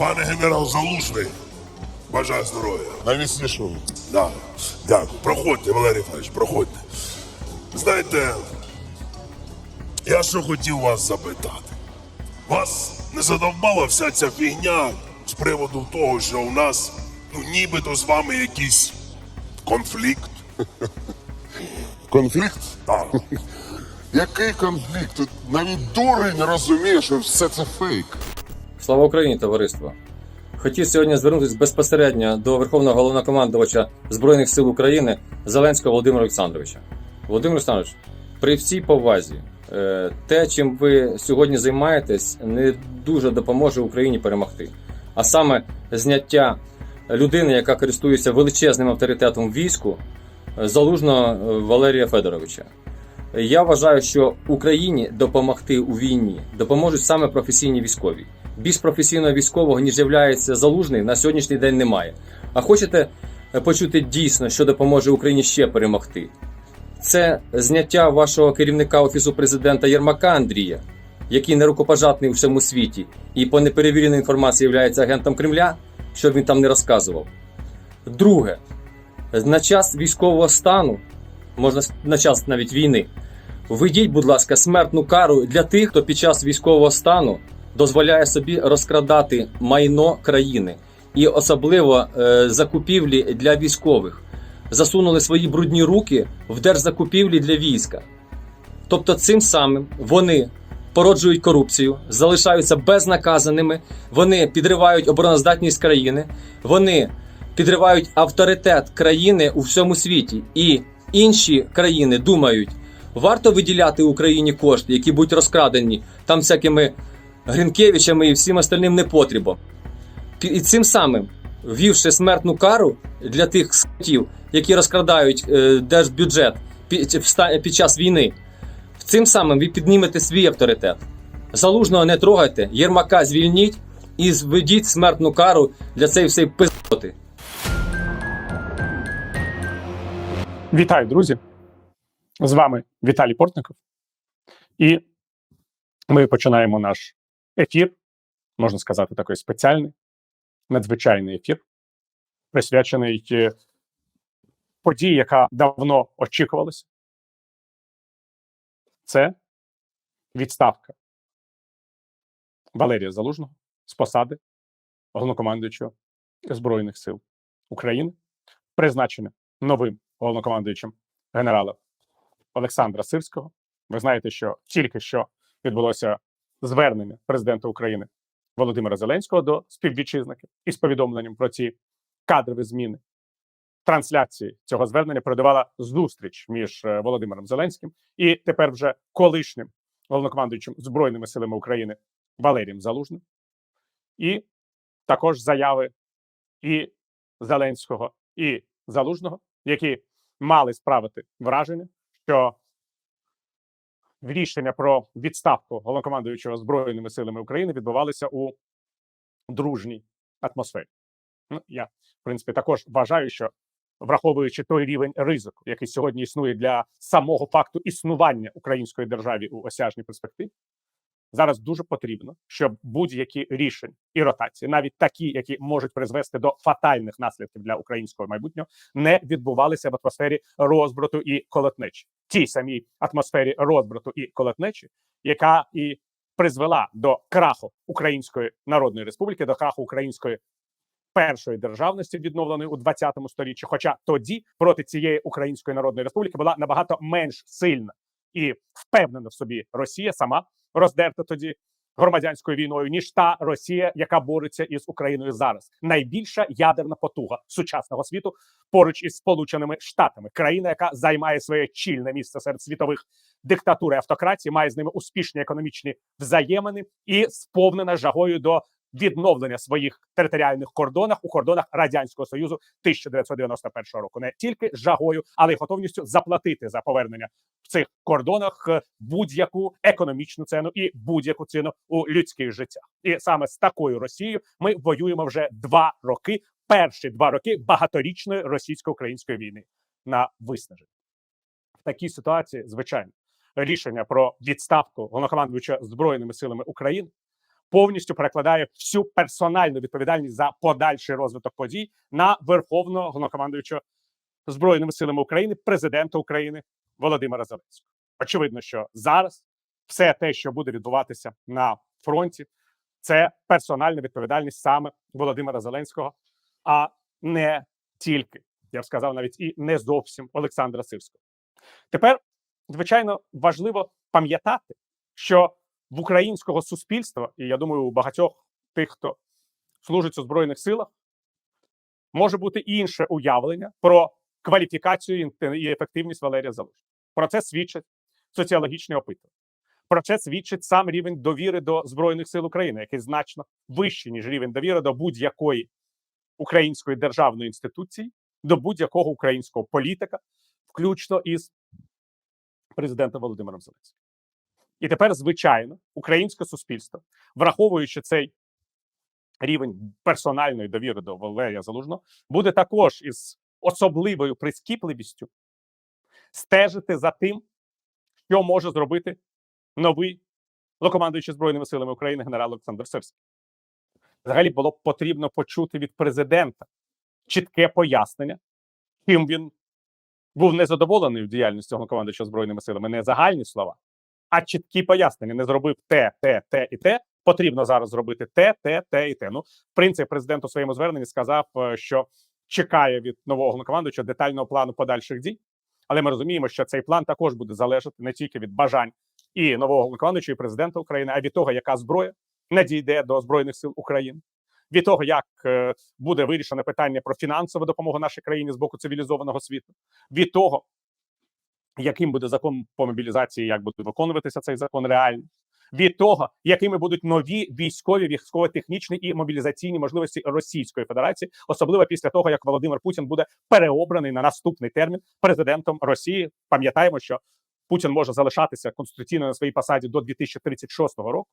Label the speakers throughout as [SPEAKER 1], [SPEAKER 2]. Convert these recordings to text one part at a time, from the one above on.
[SPEAKER 1] Пане генерал Залужний, бажаю здоров'я.
[SPEAKER 2] Найміцнішого.
[SPEAKER 1] Да. Дякую. Проходьте, Валерій Федорович, проходьте. Знаєте, я що хотів вас запитати. Вас не задовбала вся ця фігня з приводу того, що у нас ну, нібито з вами якийсь конфлікт.
[SPEAKER 2] Конфлікт?
[SPEAKER 1] Так.
[SPEAKER 2] Який конфлікт? Тут навіть дурень розуміє, що все це фейк.
[SPEAKER 3] Слава Україні, товариство! Хотів сьогодні звернутися безпосередньо до Верховного головнокомандувача Збройних сил України Зеленського Володимира Олександровича. Володимир Олександрович, при всій повазі, е, те, чим ви сьогодні займаєтесь, не дуже допоможе Україні перемогти. А саме зняття людини, яка користується величезним авторитетом війську, е, залужного е, Валерія Федоровича. Я вважаю, що Україні допомогти у війні допоможуть саме професійні військові. Більш професійного військового, ніж являється залужний, на сьогоднішній день немає. А хочете е, почути дійсно, що допоможе Україні ще перемогти? Це зняття вашого керівника офісу президента Єрмака Андрія, який нерукопожатний у всьому світі і по неперевіреній інформації є агентом Кремля, що він там не розказував. Друге, на час військового стану, можна на час навіть війни, введіть, будь ласка, смертну кару для тих, хто під час військового стану дозволяє собі розкрадати майно країни і особливо е, закупівлі для військових. Засунули свої брудні руки в держзакупівлі для війська. Тобто, цим самим вони породжують корупцію, залишаються безнаказаними, вони підривають обороноздатність країни, вони підривають авторитет країни у всьому світі. І інші країни думають, варто виділяти Україні кошти, які будуть розкрадені там всякими Гринкевичами і всім остальним непотрібом. І цим самим, ввівши смертну кару для тих скотів, які розкрадають е, держбюджет під, час війни, цим самим ви піднімете свій авторитет. Залужного не трогайте, Єрмака звільніть і введіть смертну кару для цієї всієї пиздоти.
[SPEAKER 4] Вітаю, друзі! З вами Віталій Портников. І ми починаємо наш ефір, можна сказати, такий спеціальний, надзвичайний ефір, присвячений е, події, яка давно очікувалася. Це відставка Валерія Залужного з посади головнокомандуючого Збройних сил України, призначене новим головнокомандуючим генерала Олександра Сирського. Ви знаєте, що тільки що відбулося звернення президента України Володимира Зеленського до співвітчизників із повідомленням про ці кадрові зміни. Трансляції цього звернення передавала зустріч між е, Володимиром Зеленським і тепер вже колишнім головнокомандуючим Збройними силами України Валерієм Залужним. І також заяви і Зеленського, і Залужного, які мали справити враження, що рішення про відставку головнокомандуючого збройними силами України відбувалися у дружній атмосфері. Ну, я, в принципі, також вважаю, що враховуючи той рівень ризику, який сьогодні існує для самого факту існування української держави у осяжній перспективі, зараз дуже потрібно, щоб будь-які рішення і ротації, навіть такі, які можуть призвести до фатальних наслідків для українського майбутнього, не відбувалися в атмосфері розбрату і колотнечі, тій самій атмосфері розбрату і колотнечі, яка і призвела до краху Української Народної Республіки, до краху української першої державності, відновленої у 20 сторіччі. Хоча тоді проти цієї Української Народної Республіки була набагато менш сильна і впевнена в собі Росія сама роздерта тоді громадянською війною, ніж та Росія, яка бореться із Україною зараз. Найбільша ядерна потуга сучасного світу поруч із Сполученими Штатами, країна, яка займає своє чільне місце серед світових диктатур і автократій, має з ними успішні економічні взаємини і сповнена жагою до відновлення своїх територіальних кордонах у кордонах радянського союзу 1991 року. Не тільки жагою, але й готовністю заплатити за повернення в цих кордонах е, будь-яку економічну ціну і будь-яку ціну у людських життях. І саме з такою Росією ми воюємо вже два роки. Перші два роки багаторічної російсько-української війни на виснаження. В такій ситуації, звичайно, рішення про відставку головнокомандуюча збройними силами України повністю перекладає всю персональну відповідальність за подальший розвиток подій на верховного головнокомандуючого збройними силами України, президента України Володимира Зеленського. Очевидно, що зараз все те, що буде відбуватися на фронті, це персональна відповідальність саме Володимира Зеленського, а не тільки я б сказав, навіть і не зовсім Олександра Сирського. Тепер, звичайно, важливо пам'ятати, що в українського суспільства, і я думаю, у багатьох тих, хто служить у збройних силах, може бути інше уявлення про кваліфікацію і ефективність Валерія Залужного. Про це свідчать соціологічні опитування. Про це свідчить сам рівень довіри до збройних сил України, який значно вищий ніж рівень довіри до будь-якої української державної інституції, до будь-якого українського політика, включно із президентом Володимиром Зеленським. І тепер, звичайно, українське суспільство, враховуючи цей рівень персональної довіри до Валерія Залужного, буде також із особливою прискіпливістю стежити за тим, що може зробити новий локомандуючий збройними силами України генерал Олександр Сирський. Взагалі було б потрібно почути від президента чітке пояснення, чим він був незадоволений в діяльності головнокомандуючого збройними силами, не загальні слова, а чіткі пояснення. Не зробив те, те, те і те. Потрібно зараз зробити те, те, те і те. Ну, в принципі, президент у своєму зверненні сказав, е, що чекає від нового головнокомандуючого детального плану подальших дій. Але ми розуміємо, що цей план також буде залежати не тільки від бажань і нового головнокомандуючого, і президента України, а від того, яка зброя надійде до збройних сил України, від того, як е, буде вирішено питання про фінансову допомогу нашій країні з боку цивілізованого світу, від того, яким буде закон по мобілізації, як буде виконуватися цей закон реально, від того, якими будуть нові військові, військово-технічні і мобілізаційні можливості Російської Федерації, особливо після того, як Володимир Путін буде переобраний на наступний термін президентом Росії. Пам'ятаємо, що Путін може залишатися конституційно на своїй посаді до 2036 року,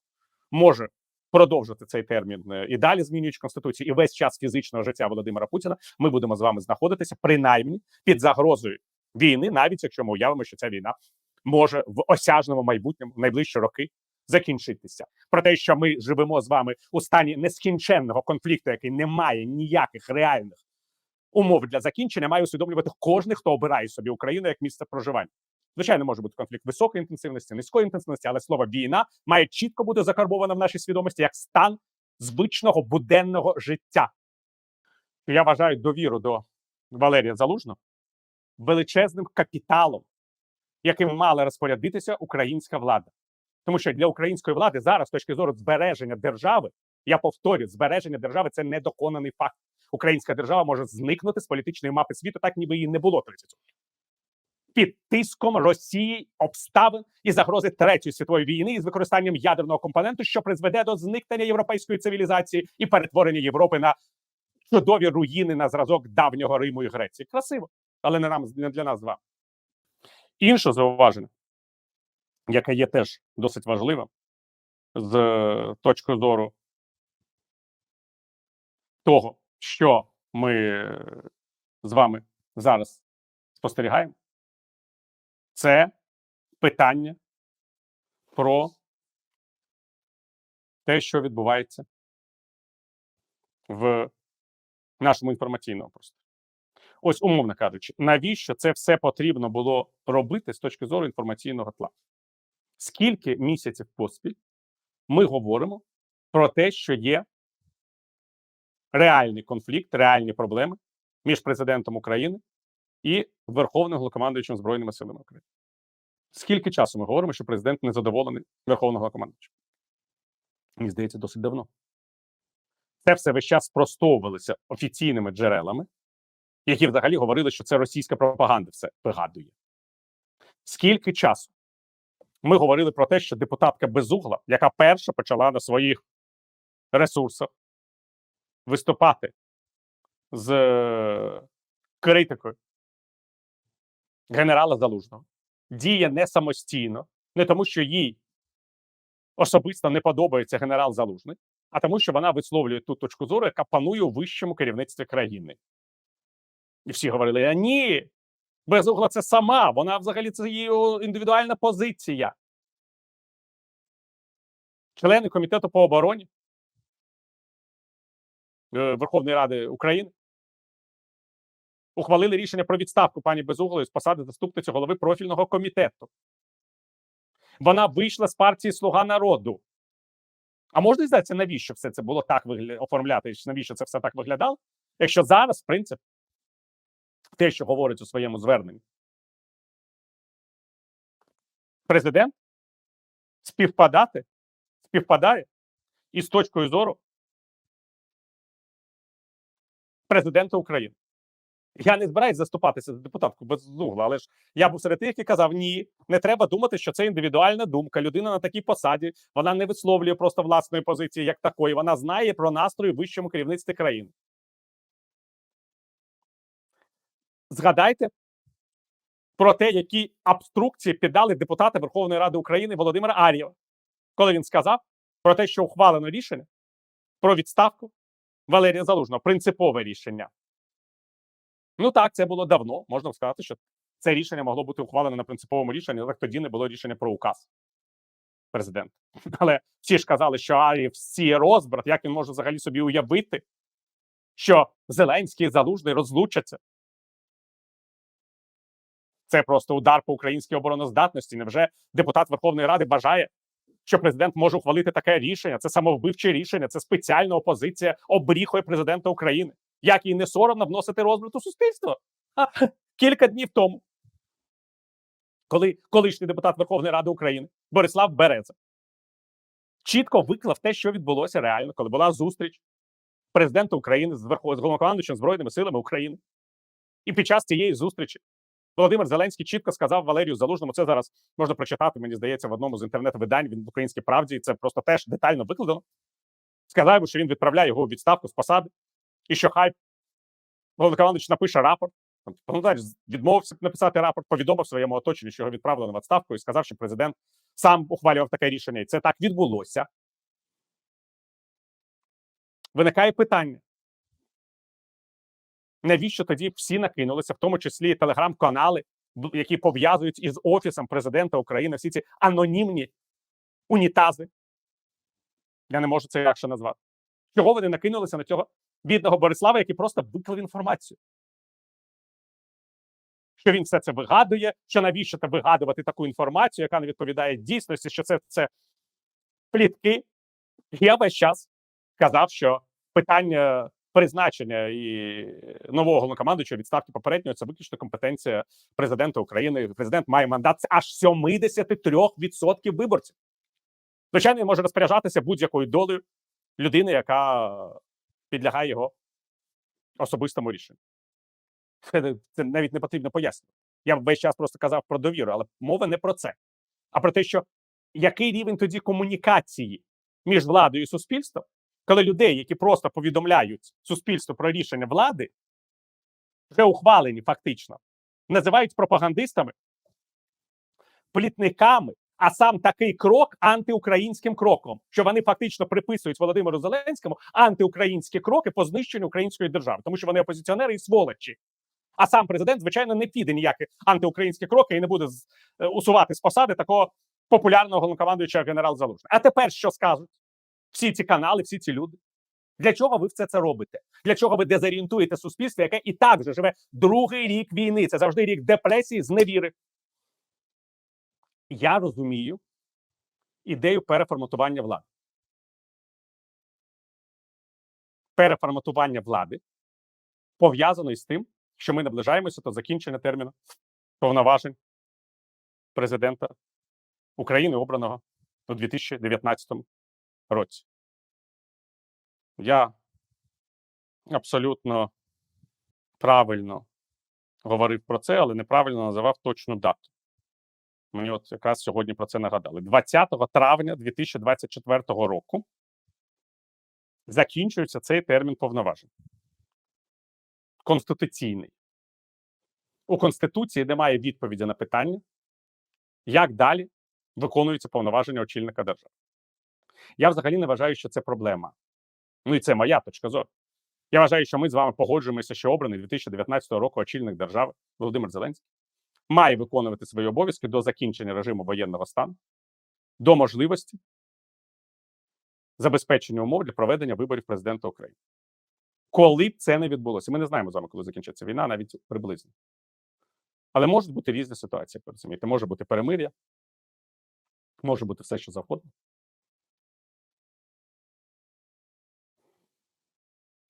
[SPEAKER 4] може продовжити цей термін е, і далі змінюючи конституцію, і весь час фізичного життя Володимира Путіна ми будемо з вами знаходитися принаймні під загрозою війни, навіть якщо ми уявимо, що ця війна може в осяжному майбутньому в найближчі роки закінчитися. Про те, що ми живемо з вами у стані нескінченного конфлікту, який не має ніяких реальних умов для закінчення, має усвідомлювати кожен, хто обирає собі Україну як місце проживання. Звичайно, може бути конфлікт високої інтенсивності, низької інтенсивності, але слово війна має чітко бути закарбовано в нашій свідомості як стан звичного буденного життя. Я вважаю довіру до Валерія Залужного величезним капіталом, яким мала розпорядитися українська влада. Тому що для української влади зараз, з точки зору збереження держави, я повторюю, збереження держави це недоконаний факт. Українська держава може зникнути з політичної мапи світу, так ніби її не було 30 років. Під тиском Росії, обставин і загрози третьої світової війни із використанням ядерного компоненту, що призведе до зникнення європейської цивілізації і перетворення Європи на чудові руїни на зразок давнього Риму і Греції. Красиво, але не нам не для нас з вами. Інше зауваження, яке є теж досить важливим з е, точки зору того, що ми е, з вами зараз спостерігаємо, це питання про те, що відбувається в нашому інформаційному просторі. Ось, умовно кажучи, навіщо це все потрібно було робити з точки зору інформаційного тла? Скільки місяців поспіль ми говоримо про те, що є реальний конфлікт, реальні проблеми між президентом України і Верховним Головнокомандуючим Збройними силами України? Скільки часу ми говоримо, що президент не задоволений Верховного Головнокомандуючим? Мені здається, досить давно. Це все весь час спростовувалося офіційними джерелами, які взагалі говорили, що це російська пропаганда все вигадує. Скільки часу ми говорили про те, що депутатка Безугла, яка перша почала на своїх ресурсах виступати з е, критикою генерала Залужного, діє не самостійно, не тому, що їй особисто не подобається генерал Залужний, а тому, що вона висловлює ту точку зору, яка панує у вищому керівництві країни. І всі говорили: а ні, безугла це сама, вона взагалі це її індивідуальна позиція. Члени комітету по обороні е, Верховної Ради України ухвалили рішення про відставку пані Безуглої з посади заступниці голови профільного комітету. Вона вийшла з партії Слуга народу. А можна дізнатися, навіщо все це було так оформляти? Навіщо це все так виглядало? Якщо зараз, в принципі, те, що говорить у своєму зверненні, президент співпадати, співпадає із точкою зору президента України. Я не збираюсь заступатися за депутатку без угла, але ж я був серед тих, які казав: ні, не треба думати, що це індивідуальна думка. Людина на такій посаді вона не висловлює просто власної позиції як такої. Вона знає про настрої в вищому керівництві країни. Згадайте про те, які обструкції піддали депутати Верховної Ради України Володимира Ар'єва, коли він сказав про те, що ухвалено рішення про відставку Валерія Залужного. Принципове рішення. Ну так, це було давно. Можна сказати, що це рішення могло бути ухвалене на принциповому рішенні, але тоді не було рішення про указ президента. Але всі ж казали, що Арів всі розбрат, як він може взагалі собі уявити, що Зеленський і Залужний розлучаться. Це просто удар по українській обороноздатності. Невже депутат Верховної Ради бажає, що президент може ухвалити таке рішення? Це самовбивче рішення, це спеціальна опозиція обріхує президента України. Як їй не соромно вносити розбрат у суспільство? А, кілька днів тому, коли колишній депутат Верховної Ради України Борислав Береза чітко виклав те, що відбулося реально, коли була зустріч президента України з з головнокомандуючим Збройними силами України. І під час цієї зустрічі Володимир Зеленський чітко сказав Валерію Залужному. Це зараз можна прочитати, мені здається, в одному з інтернет-видань. Він в українській правді. і Це просто теж детально викладено. Сказав, що він відправляє його у відставку з посади, і що хай головнокомандуючий напише рапорт. Пам'ятаєш, відмовився написати рапорт, повідомив своєму оточенню, що його відправлено в відставку, і сказав, що президент сам ухвалював таке рішення, і це так відбулося. Виникає питання. Навіщо тоді всі накинулися, в тому числі телеграм-канали, які пов'язують із офісом президента України, всі ці анонімні унітази. Я не можу це інакше назвати. Чого вони накинулися на цього бідного Борислава, який просто виклав інформацію? Що він все це вигадує, що навіщо це вигадувати таку інформацію, яка не відповідає дійсності, що це, це плітки. Я весь час казав, що питання призначення і нового головнокомандуючого відставки попереднього це виключно компетенція президента України. Президент має мандат аж 73% виборців. Звичайно, він може розпоряджатися будь-якою долею людини, яка підлягає його особистому рішенню. Це, навіть не потрібно пояснювати. Я весь час просто казав про довіру, але мова не про це, а про те, що який рівень тоді комунікації між владою і суспільством, коли людей, які просто повідомляють суспільству про рішення влади, вже ухвалені фактично, називають пропагандистами, плітниками, а сам такий крок антиукраїнським кроком, що вони фактично приписують Володимиру Зеленському антиукраїнські кроки по знищенню української держави, тому що вони опозиціонери і сволочі. А сам президент, звичайно, не піде ніякі антиукраїнські кроки і не буде е, усувати з посади такого популярного головнокомандуючого генерал Залужний. А тепер що скажуть всі ці канали, всі ці люди? Для чого ви все це робите? Для чого ви дезорієнтуєте суспільство, яке і так вже живе другий рік війни? Це завжди рік депресії, зневіри. Я розумію ідею переформатування влади. Переформатування влади пов'язано із тим, що ми наближаємося до закінчення терміну повноважень президента України, обраного у 2019 році. Я абсолютно правильно говорив про це, але неправильно називав точну дату. Мені от якраз сьогодні про це нагадали. 20 травня 2024 року закінчується цей термін повноважень. Конституційний. У Конституції немає відповіді на питання, як далі виконуються повноваження очільника держави. Я взагалі не вважаю, що це проблема. Ну і це моя точка зору. Я вважаю, що ми з вами погоджуємося, що обраний 2019 року очільник держави Володимир Зеленський має виконувати свої обов'язки до закінчення режиму воєнного стану, до можливості забезпечення умов для проведення виборів президента України. коли б це не відбулося. Ми не знаємо з вами, коли закінчиться війна, навіть приблизно. Але можуть бути різні ситуації, розумієте. Може бути перемир'я, може бути все, що завгодно.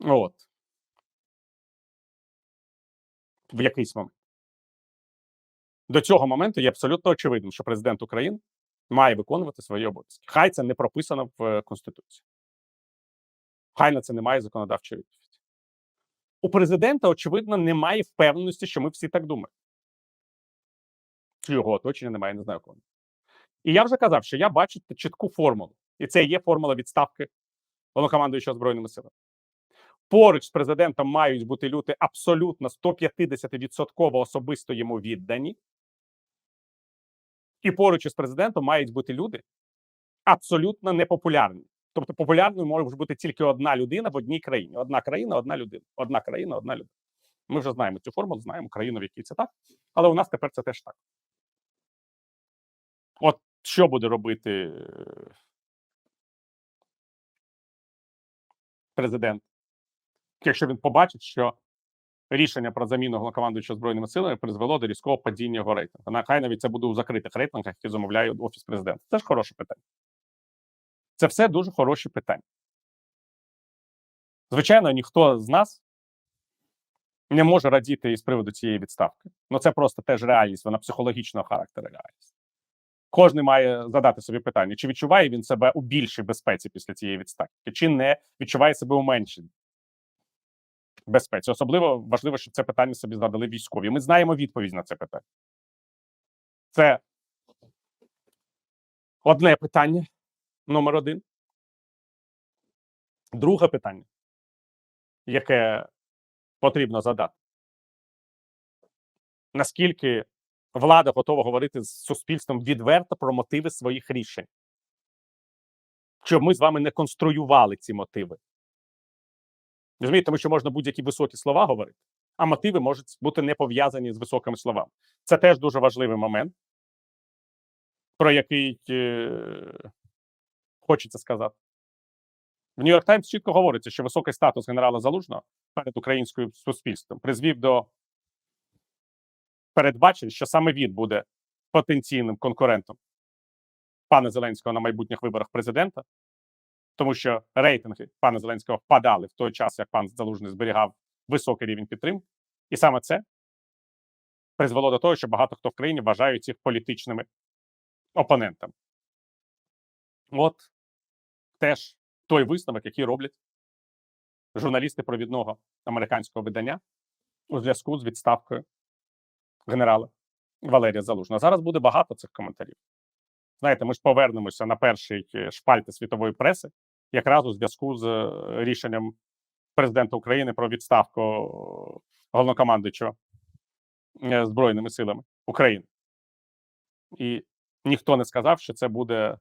[SPEAKER 4] От. В якийсь момент. До цього моменту є абсолютно очевидним, що президент України має виконувати свої обов'язки. Хай це не прописано в е, Конституції. Хай на це немає законодавчої відповіді. У президента, очевидно, немає впевненості, що ми всі так думаємо. Чи його оточення немає, не знаю кого. І я вже казав, що я бачу чітку формулу. І це є формула відставки головнокомандуючого Збройними силами. Поруч з президентом мають бути люди абсолютно 150% особисто йому віддані. І поруч із президентом мають бути люди абсолютно непопулярні. Тобто популярною може бути тільки одна людина в одній країні. Одна країна, одна людина. Одна країна, одна людина. Ми вже знаємо цю формулу, знаємо країну, в якій це так. Але у нас тепер це теж так. От що буде робити е, президент, якщо він побачить, що рішення про заміну головнокомандуючого збройними силами призвело до різкого падіння його рейтингу. Нехай навіть це буде у закритих рейтингах, які замовляє офіс президента. Це ж хороше питання. Це все дуже хороші питання. Звичайно, ніхто з нас не може радіти із приводу цієї відставки. Ну це просто теж реальність, вона психологічного характеру реальність. Кожен має задати собі питання, чи відчуває він себе у більшій безпеці після цієї відставки, чи не відчуває себе у меншій безпеці. Особливо важливо, щоб це питання собі задали військові. Ми знаємо відповідь на це питання. Це одне питання, номер один. Друге питання, яке потрібно задати. Наскільки влада готова говорити з суспільством відверто про мотиви своїх рішень? Щоб ми з вами не конструювали ці мотиви. Розумієте, тому що можна будь-які високі слова говорити, а мотиви можуть бути не пов'язані з високими словами. Це теж дуже важливий момент, про який е, хочеться сказати. В Нью-Йорк Таймс чітко говориться, що високий статус генерала Залужного перед українським суспільством призвів до передбачень, що саме він буде потенційним конкурентом пана Зеленського на майбутніх виборах президента, тому що рейтинги пана Зеленського впадали в той час, як пан Залужний зберігав високий рівень підтримки, і саме це призвело до того, що багато хто в країні вважають їх політичними опонентами. От теж той висновок, який роблять журналісти провідного американського видання у зв'язку з відставкою генерала Валерія Залужного. Зараз буде багато цих коментарів. Знаєте, ми ж повернемося на перший е, шпальти світової преси, якраз у зв'язку з е, рішенням президента України про відставку головнокомандуючого е, Збройними силами України. І ніхто не сказав, що це буде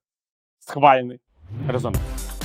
[SPEAKER 4] схвальний резонанс.